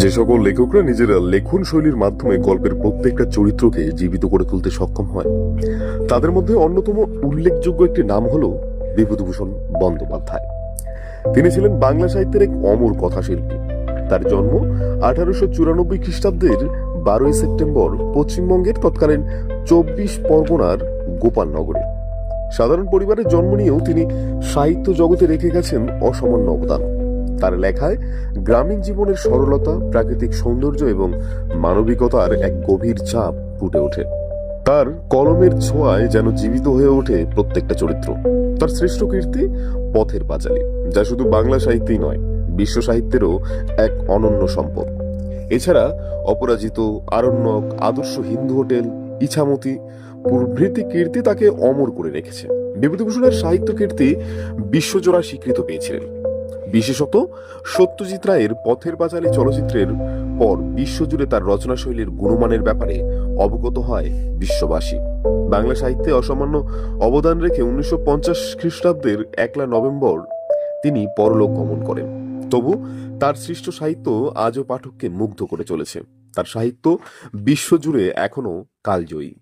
যে সকল লেখকরা নিজেরা লেখন শৈলীর মাধ্যমে গল্পের প্রত্যেকটা চরিত্রকে জীবিত করে তুলতে সক্ষম হয়। তাদের মধ্যে অন্যতম উল্লেখযোগ্য একটি নাম হল বিভূতিভূষণ বন্দ্যোপাধ্যায়। তিনি ছিলেন বাংলা সাহিত্যের এক অমর কথাশিল্পী। তার জন্ম আঠারোশো চুরানব্বই খ্রিস্টাব্দের বারোই সেপ্টেম্বর পশ্চিমবঙ্গের তৎকালীন চব্বিশ পরগনার গোপালনগরে। সাধারণ পরিবারের জন্ম নিয়েও তিনি সাহিত্য জগতে রেখে গেছেন অসামান্য অবদান। তার লেখায় গ্রামীণ জীবনের সরলতা, প্রাকৃতিক সৌন্দর্য এবং মানবিকতার এক গভীর চাপ ফুটে ওঠে। তার কলমের ছোঁয়ায় যেন জীবিত হয়ে ওঠে প্রত্যেকটা চরিত্র। তার শ্রেষ্ঠ কীর্তি পথের পাঁচালী, যা শুধু বাংলা সাহিত্যেই নয়, বিশ্ব সাহিত্যেরও এক অনন্য সম্পদ। এছাড়া অপরাজিত, আরণ্যক, আদর্শ হিন্দু হোটেল, ইছামতি, প্রভৃতি কীর্তি তাকে অমর করে রেখেছে। বিভূতিভূষণের সাহিত্য কীর্তি বিশ্বজোড়া স্বীকৃত পেয়েছিলেন। বিশেষত সত্যজিৎ রায়ের পথের পাঁচালী চলচ্চিত্রের পর বিশ্বজুড়ে তার রচনাশৈলীর গুণমানের ব্যাপারে অবগত হয় বিশ্ববাসী। বাংলা সাহিত্যে অসামান্য অবদান রেখে উনিশশো পঞ্চাশ খ্রিস্টাব্দের একলা নভেম্বর তিনি পরলোক গমন করেন। তবু তার সৃষ্ট সাহিত্য আজও পাঠককে মুগ্ধ করে চলেছে। তার সাহিত্য বিশ্বজুড়ে এখনও কালজয়ী।